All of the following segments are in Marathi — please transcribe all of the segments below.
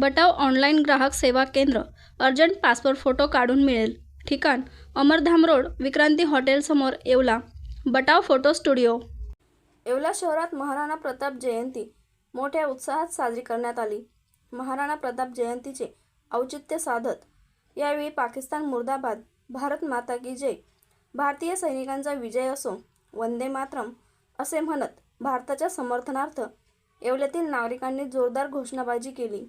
बटाव ऑनलाईन ग्राहक सेवा केंद्र अर्जंट पासपोर्ट फोटो काढून मिळेल. ठिकाण अमरधाम रोड विक्रांती हॉटेलसमोर Yeola. Batav photo studio. Yeola शहरात महाराणा प्रताप जयंती. मोठ्या उत्साहात साजरी करण्यात आली. महाराणा प्रताप जयंतीचे औचित्य साधत. यावेळी पाकिस्तान मुर्दाबाद भारत माता की जय. भारतीय सैनिकांचा विजय असो वंदे मातरम असे म्हणत भारताच्या समर्थनार्थ येवल्यातील नागरिकांनी जोरदार घोषणाबाजी केली.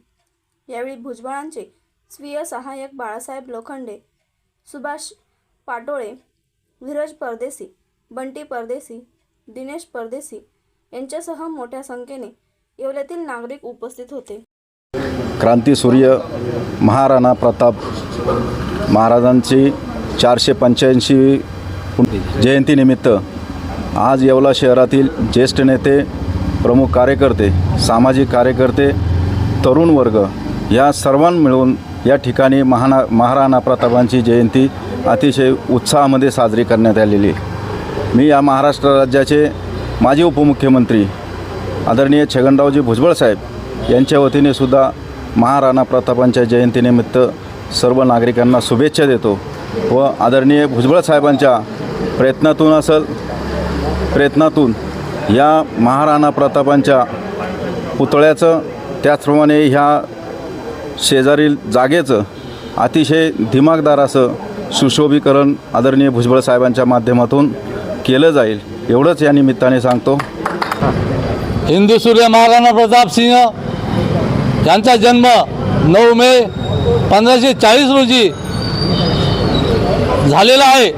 यावेळी भुजबळांचे स्वीय सहाय्यक बाळासाहेब लोखंडे सुभाष पाटोळे धीरज परदेसी बंटी परदेसी दिनेश परदेसी यांच्यासह मोठ्या संख्येने येवल्यातील नागरिक उपस्थित होते. क्रांतीसूर्य महाराणा प्रताप महाराजांची चारशे पंच्याऐंशी जयंतीनिमित्त आज येवला शहरातील ज्येष्ठ नेते प्रमुख कार्यकर्ते सामाजिक कार्यकर्ते तरुण वर्ग या सर्वां मिळून या ठिकाणी महाना महाराणा प्रतापांची जयंती अतिशय उत्साहामध्ये साजरी करण्यात आलेली मी या महाराष्ट्र राज्याचे माजी उपमुख्यमंत्री आदरणीय छगनरावजी भुजबळ साहेब यांच्या वतीने सुद्धा महाराणा प्रतापांच्या जयंतीनिमित्त सर्व नागरिकांना शुभेच्छा देतो व आदरणीय भुजबळ साहेबांच्या प्रयत्नातून असल प्रयत्नातून या महाराणा प्रतापांच्या पुतळ्याचं त्याचप्रमाणे ह्या शेजारील जागेचं अतिशय दिमागदार असं सुशोभीकरण आदरणीय भुजबळ साहेबांच्या माध्यमातून केलं जाईल. एवढंच या निमित्ताने सांगतो. हिंदू सूर्य महाराणा प्रताप सिंह यांचा जन्म नऊ मे पंधराशे चाळीस रोजी झालेला आहे.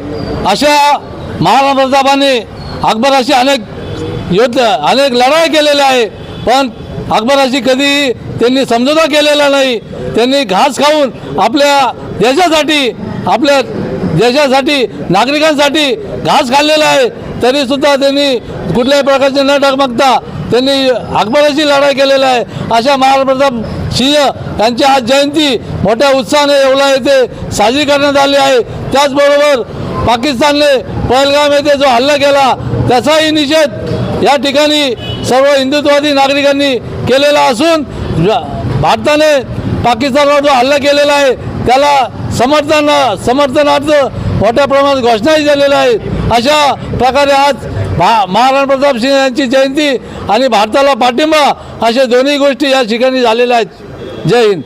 अशा महाराणा प्रतापाने अकबराशी अनेक युद्ध अनेक लढाई केलेल्या आहे. पण अकबराशी कधी त्यांनी समझोता केलेला नाही. त्यांनी घास खाऊन आपल्या देशासाठी आपल्या देशासाठी नागरिकांसाठी घास खाल्लेला आहे. तरीसुद्धा त्यांनी कुठल्याही प्रकारचे न डगमगता त्यांनी अकबराशी लढाई केलेला आहे. अशा महाराणा सिंह यांची आज जयंती मोठ्या उत्साहाने येवला येथे साजरी करण्यात आली आहे. त्याचबरोबर पाकिस्तानने पहलगाम येथे जो हल्ला केला त्याचाही निषेध या ठिकाणी सर्व हिंदुत्ववादी नागरिकांनी केलेला असून भारताने पाकिस्तानवर जो हल्ला केलेला आहे त्याला समर्थन समर्थनार्थ मोठ्या प्रमाणात घोषणाही झालेल्या आहेत. अशा प्रकारे आज भा महाराणा प्रताप सिंह यांची जयंती आणि भारताला पाठिंबा अशा दोन्ही गोष्टी या ठिकाणी झालेल्या आहेत. जय हिंद.